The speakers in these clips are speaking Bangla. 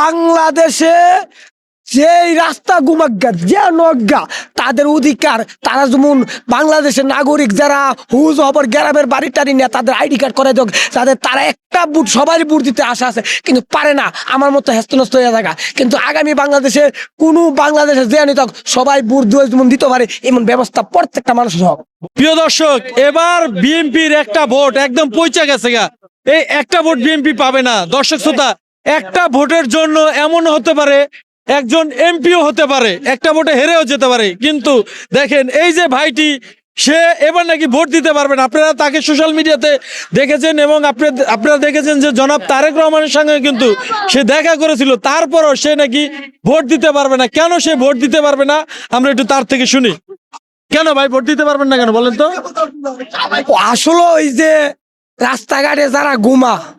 বাংলাদেশে যেই রাস্তা গুমাজ্ঞা যে নজ্ঞা তাদের অধিকার, তারা যেমন বাংলাদেশের নাগরিক যারা হুজ হবর গ্রামের বাড়ি টাড়ি নেয় তাদের আইডি কার্ড করে দেখ তাদের তারা একটা বুট, সবারই বুট দিতে আশা আছে, কিন্তু পারে না, আমার মতো হেস্তনস্ত হয়ে থাকা। কিন্তু আগামী বাংলাদেশে কোনো বাংলাদেশে যে নিত সবাই বুট দিয়ে যেমন দিতে পারে, এমন ব্যবস্থা প্রত্যেকটা মানুষের হোক প্রিয় দর্শক, এবার বিএনপির একটা ভোট একদম পৌঁছে গেছে গা। এই একটা ভোট বিএনপি পাবে না। দর্শক, শ্রোতা একটা ভোটের জন্য এমন হতে পারে, একজন এমপিও হতে পারে, একটা ভোটে হেরেও যেতে পারে। কিন্তু দেখেন, এই যে ভাইটি, সে এবার নাকি ভোট দিতে পারবেন আপনারা তাকে সোশ্যাল মিডিয়াতে দেখেছেন এবং আপনি- আপনারা দেখেছেন যে জনাব তারেক রহমানের সঙ্গে কিন্তু সে দেখা করেছিল। তারপরও সে নাকি ভোট দিতে পারবে না। কেন সে ভোট দিতে পারবে না? আমরা একটু তার থেকে শুনি। কেন ভাই ভোট দিতে পারবেন না কেন? বলেন তো। আসলে ওই যে রাস্তাঘাটে যারা ঘুমা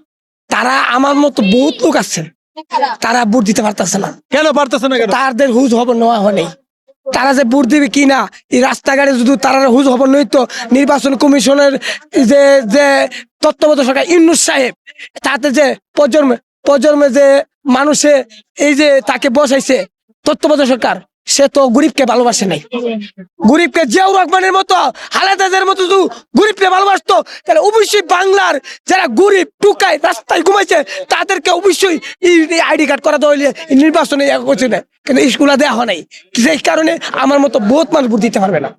তারা আমার মতো বহুত লোক আছে। তারা বুট দিতে পারতেছে না। কেন পারতেছে না তাদের হুজ হবর নেওয়া হয়নি তারা যে ভোট দিবে কি না এই রাস্তাঘাটে যদি তারা হুজ হবর নইতো নির্বাচন কমিশনের যে যে তত্ত্বাবধায়ক সরকার ইন্নুস সাহেব তাতে যে প্রজন্মে প্রজন্মে যে মানুষে এই যে তাকে বসাইছে তত্ত্বাবধায়ক সরকার সে তো গরিবকে ভালোবাসে নাই। গরিবকে জিয়াউর রহমানের মতো, হালাদাদের মতো যদি গরিবকে ভালোবাসতো, তাহলে অবশ্যই বাংলার যারা গরিব, টুকায় রাস্তায় ঘুমাইছে, তাদেরকে অবশ্যই আইডি কার্ড করা দেওয়া নির্বাচনে করছে না। কিন্তু স্কুলে দেওয়া হয় নাই। সেই কারণে আমার মতো বহুত মানুষ ভোট দিতে পারবে না।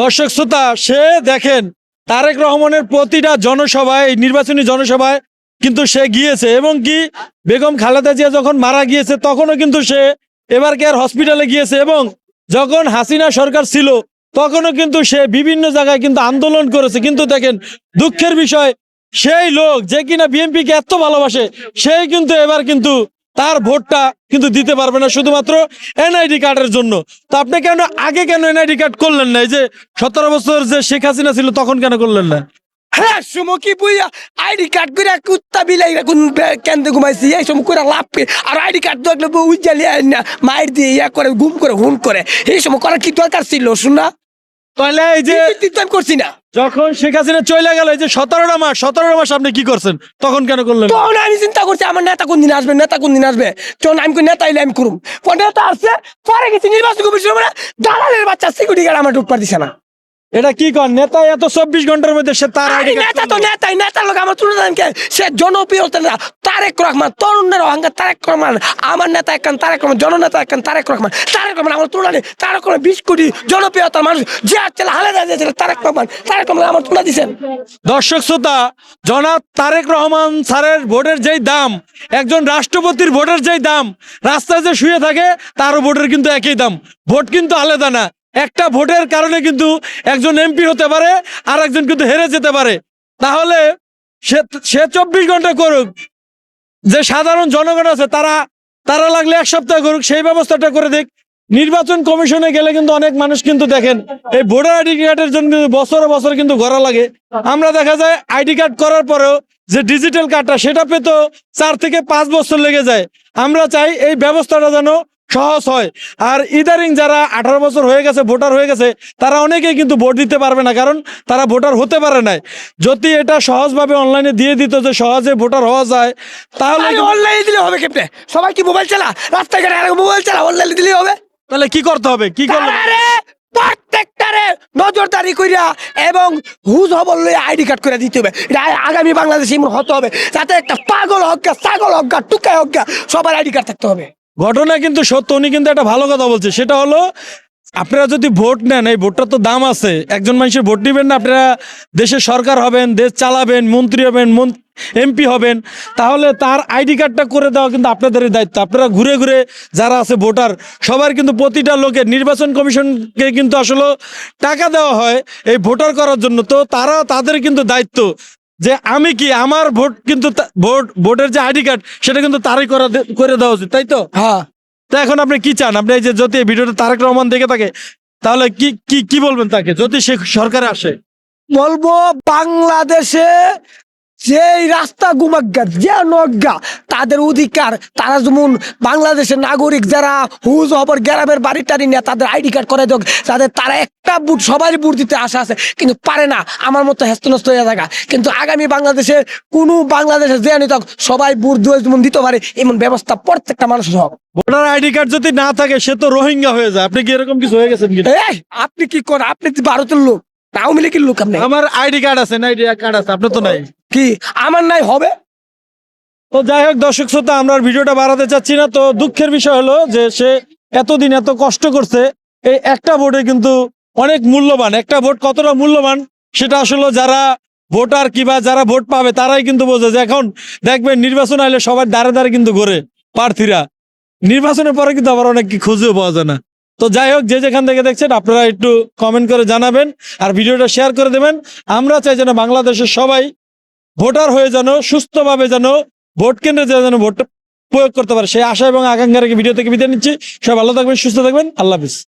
দর্শক শ্রোতা, সে দেখেন, তারেক রহমানের প্রতিটা জনসভায়, এই নির্বাচনী জনসভায় কিন্তু সে গিয়েছে। এবং কি, বেগম খালেদা জিয়া যখন মারা গিয়েছে, তখনও কিন্তু সে এবার কেয়ার হসপিটালে গিয়েছে? এবং যখন হাসিনা সরকার ছিল, তখনও কিন্তু সে বিভিন্ন জায়গায় কিন্তু আন্দোলন করেছে। কিন্তু দেখেন, দুঃখের বিষয়, সেই লোক যে কিনা বিএনপিকে এত ভালোবাসে সেই কিন্তু এবার কিন্তু তার ভোটটা কিন্তু দিতে পারবে না শুধুমাত্র এনআইডি কার্ডের জন্য। তো আপনি কেন, আগে কেন এনআইডি কার্ড করলেন না? এই যে সতেরো বছর যে শেখ হাসিনা ছিল, তখন কেন করলেন না? হ্যাঁ সুমকি বুইয়া আইডি কার্ড করে কুত্তা বিলাই কোন কেন্দ্রে ঘুমাইছি এই সময় করে লাভ পেয়ে আর আইডি কার্ড দেখলে উজ্জালি না মায়ের দিয়ে ইয়া করে গুম করে হুন করে। এই সময় করার কি দরকার ছিল শোনা তাহলে এই যে করছি না। যখন শেখ হাসিনা চলে গেল এই যে সতেরোটা মাস সতেরোটা মাস আপনি কি করছেন? তখন কেন করলেন তখন আমি চিন্তা করছি আমার নেতা কোন দিন আসবে নেতা কোন দিন আসবে? যখন আমি নেতা এলে আমি করুম। নেতা আসছে পরে গেছি নির্বাচন কমিশন দালালের বাচ্চা সিকিউরিটি গার্ড আমার ঢুকবার দিছে না। এটা কি কর? নেতা এত চব্বিশ ঘণ্টার মধ্যে সে তার নেতা তো নেতাই নেতার লোক আমার তুলে দেন সে জনপ্রিয়তা তারেক রহমান তরুণের অহংকার তারেক রহমান আমার নেতা একখান তারেক রহমান জননেতা একখান তারেক রহমান। তারেক রহমান আমার তুলে নেই তারেক রহমান বিশ কোটি জনপ্রিয়তার মানুষ যে আর ছেলে হালে দিয়েছিল তারেক রহমান। তারেক রহমান আমার তুলে দিছেন দর্শক শ্রোতা জনাব তারেক রহমান স্যারের ভোটের যেই দাম একজন রাষ্ট্রপতির ভোটের যেই দাম রাস্তায় যে শুয়ে থাকে তারও ভোটের কিন্তু একই দাম। ভোট কিন্তু আলাদা না। একটা ভোটের কারণে কিন্তু একজন এমপি হতে পারে আর একজন কিন্তু হেরে যেতে পারে। তাহলে সে সে চব্বিশ ঘণ্টা করুক, যে সাধারণ জনগণ আছে, তারা তারা লাগলে এক সপ্তাহ করুক, সেই ব্যবস্থাটা করে দিক। নির্বাচন কমিশনে গেলে কিন্তু অনেক মানুষ কিন্তু দেখেন, এই ভোটার আইডি কার্ডের জন্য কিন্তু বছর বছর কিন্তু ঘোরা লাগে। আমরা দেখা যায় আইডি কার্ড করার পরেও যে ডিজিটাল কার্ডটা, সেটা পেতো চার থেকে পাঁচ বছর লেগে যায়। আমরা চাই এই ব্যবস্থাটা যেন সহজ হয়। আর ইদারিং যারা আঠারো বছর হয়ে গেছে ভোটার হয়ে গেছে তারা অনেকেই কিন্তু ভোট দিতে পারবে না কারণ তারা ভোটার হতে পারে নাই। যদি এটা সহজভাবে অনলাইনে দিয়ে দিত যে সহজে ভোটার হওয়া যায় তাহলে অনলাইনে দিলে হবে কেমনে? সবাই কি মোবাইল চালা? রাস্তাঘাটে আর মোবাইল চালা অনলাইনে দিলে হবে? তাহলে কি করতে হবে? কি করলে প্রত্যেকটারে নজরদারি কইরা এবং হুজ লইয়া আইডি কার্ড করে দিতে হবে। এটা আগামী বাংলাদেশে এমন হতে হবে যাতে একটা পাগল হজ্ঞা ছাগল হজ্ঞা টুকায় হজ্ঞা সবার আইডি কার্ড থাকতে হবে। ঘটনা কিন্তু সত্য, উনি কিন্তু একটা ভালো কথা বলছে। সেটা হলো, আপনারা যদি ভোট নেন, এই ভোটটার তো দাম আছে, একজন মানুষের ভোট নেবেন না, আপনারা দেশের সরকার হবেন, দেশ চালাবেন, মন্ত্রী হবেন এমপি হবেন, তাহলে তার আইডি কার্ডটা করে দেওয়া কিন্তু আপনাদেরই দায়িত্ব। আপনারা ঘুরে ঘুরে যারা আছে ভোটার, সবার কিন্তু প্রতিটা লোকের নির্বাচন কমিশনকে কিন্তু আসলে টাকা দেওয়া হয় এই ভোটার করার জন্য। তো তারা, তাদের কিন্তু দায়িত্ব যে আমি কি আমার ভোট কিন্তু ভোট ভোটের যে আইডি কার্ড সেটা কিন্তু তারই করা করে দেওয়া উচিত তাই তো? হ্যাঁ। তা এখন আপনি কি চান? আপনি এই যে যদি ভিডিওটা তারেক রহমান দেখে থাকে তাহলে কি কি কি বলবেন তাকে? যদি সে সরকারে আসে। বলব বাংলাদেশে যেই রাস্তা গুমাজ্ঞা যে নজ্ঞা তাদের অধিকার তারা যেমন বাংলাদেশের নাগরিক যারা হুজ হবর গ্রামের বাড়ি টাড়ি নিয়ে তাদের আইডি কার্ড করে দেখ তাদের তারা একটা বুট সবাই বুট দিতে আশা আছে কিন্তু পারে না আমার মতো হেস্তনস্ত হয়ে থাকা। কিন্তু আগামী বাংলাদেশে কোনো বাংলাদেশে যে নিত সবাই বুট দিয়ে যেমন দিতে পারে এমন ব্যবস্থা প্রত্যেকটা মানুষের হোক ভোটার আইডি কার্ড যদি না থাকে সে তো রোহিঙ্গা হয়ে যায়। আপনি কি এরকম কিছু হয়ে গেছেন আপনি কি করেন আপনি ভারতের লোক। আওয়ামী লীগের লোক আপনি? আমার আইডি কার্ড আছে আইডি কার্ড আছে আপনার তো নাই। কি আমার নাই হবে? তো যাই হোক দর্শক শ্রোতা আমরা ভিডিওটা বাড়াতে চাচ্ছি না। তো দুঃখের বিষয় হলো যে সে এতদিন এত কষ্ট করছে এই একটা ভোটে কিন্তু অনেক মূল্যবান একটা ভোট কতটা মূল্যবান সেটা আসলে যারা ভোটার কিবা যারা ভোট পাবে তারাই কিন্তু বোঝে যে এখন দেখবেন নির্বাচন আইলে সবার দাঁড়ে দাঁড়ে কিন্তু ঘোরে প্রার্থীরা। নির্বাচনের পরে কিন্তু আবার অনেক কি খুঁজেও পাওয়া যায় না। তো যাই হোক যে যেখান থেকে দেখছেন, আপনারা একটু কমেন্ট করে জানাবেন আর ভিডিওটা শেয়ার করে দেবেন। আমরা চাই যেন বাংলাদেশের সবাই ভোটার হয়ে যেন, সুস্থভাবে যেন ভোট কেন্দ্রে যেন যেন ভোট প্রয়োগ করতে পারে। সেই আশা এবং আকাঙ্ক্ষা রেখে ভিডিও থেকে বিদায় নিচ্ছি। সব ভালো থাকবেন, সুস্থ থাকবেন। আল্লাহ হাফিজ।